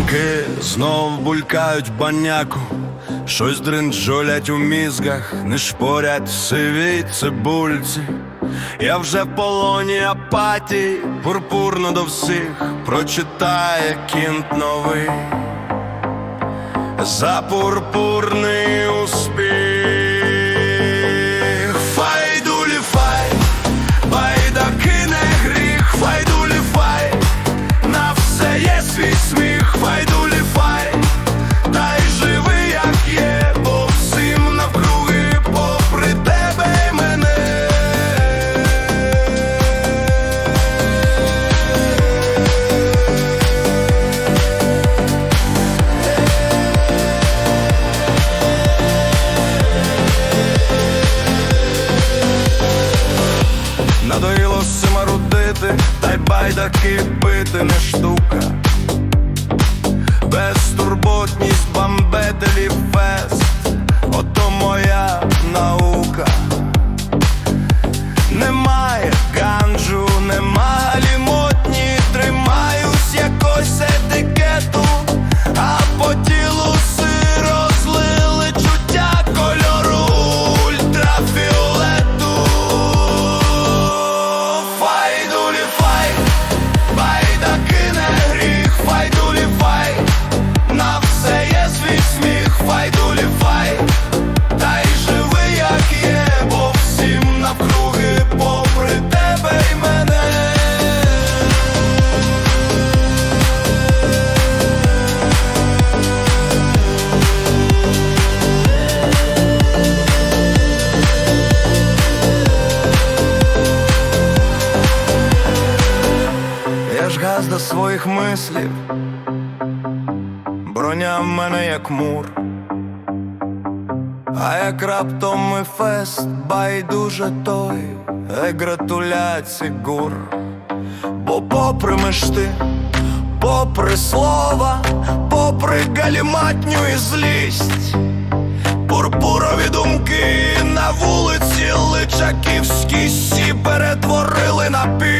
думки знов булькають в баняку, щось дринджолять у мізгах, не шпорять сиві цибульці. Я вже в полоні апатії, пурпурно до всіх прочитає кінт новий за байдаки бити не штука. Безтурботність бамбетелів до своїх мислів, броня в мене як мур. А як раптом і фест байдуже той, е гратуляції гур. Бо попри мешти, попри слова, попри галіматню і злість, пурпурові думки на вулиці Личаківській сі перетворили на піст.